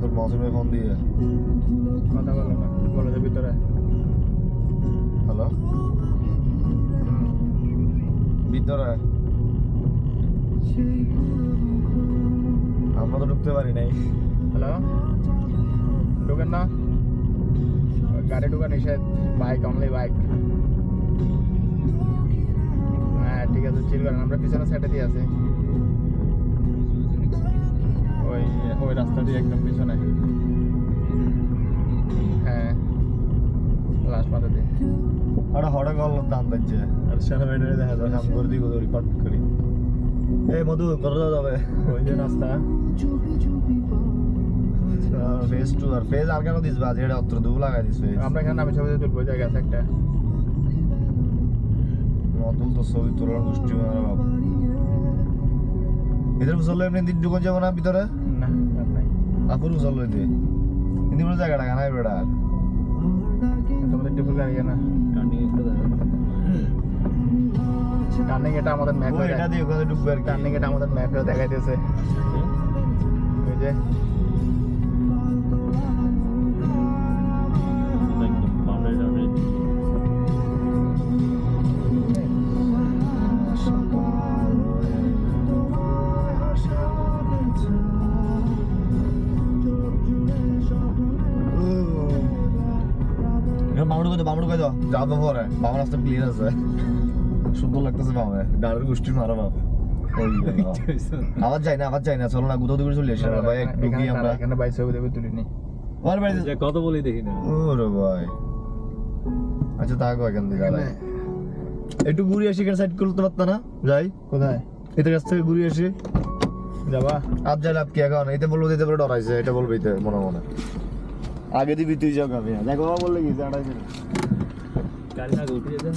তোর মৌসুমে ফোন দিয়ে। কথা বলো না কলেজের ভিতরে। হ্যালো? ভিতরে আমরা তো ঢুকতে পারি নাই। হ্যালো? ঢুকেন না? গাড়ি ঢুকা নিষেধ বাইক অনলি বাইক হ্যাঁ ঠিক আছে চিল করেন আমরা পিছনে সাইডে দিয়ে আছি। ওই ওই রাস্তা দিয়ে একদম পিছনে। হ্যাঁ। লাস্ট মাথা দিয়ে। আরে হঠাৎ কল দাম দিচ্ছে। আর সেনা বেডে দেখা যায় কাম করে তোর রিপোর্ট করি। এই মধু করে দেওয়া যাবে? ওই যে রাস্তা। ফেস টু আর ফেস আর কেন দিস বাজ এটা অত্র দু লাগাই দিস আমরা এখানে নামে ছবি তুলবো জায়গা আছে একটা। মতুল তো ছবি তোলার গোষ্ঠী বাবা। ভিতরে বুঝলো এমনি দিন ঢুকো যাব না ভিতরে? না আপুর বুঝলো এতে কিন্তু কোনো জায়গাটা গানাই বেড়া তোমাদের টিপুল গাড়ি না টার্নিং এটা আমাদের ম্যাপ এটা দিয়ে ওখানে ঢুকবে আর কি। টার্নিং এটা আমাদের ম্যাপে দেখাইতেছে। ওই যে। মামুড় কই মামুড় কই দাও যাও তো পরে বাবার রাস্তা ক্লিয়ার আছে। সুন্দর লাগতেছে বাবা গাড়ির গোষ্ঠী মারা বাবা। আবার যাই না আবার যাই না চলো না কোথাও দিকে চলে এসে। ভাই একটু আমরা। এখানে বাইক ছবি দেবে তুলিনি। ওর বাড়িতে কত বলি দেখি না। ওরে ভাই। আচ্ছা তা কয় এখান থেকে। একটু ঘুরে আসি এখানে সাইড করতে পারতো না? যাই। কোথায়? এদের কাছ থেকে ঘুরে আসি। যাবা? আজ যাই লাভ কি এখন? এতে বলব দিতে পারে ডরাইছে। এটা বলব এতে মনে মনে। আগে দিবি তুই যা খাবি। দেখো বললে কি দাঁড়াইছে গাড়ি না উঠে যেতে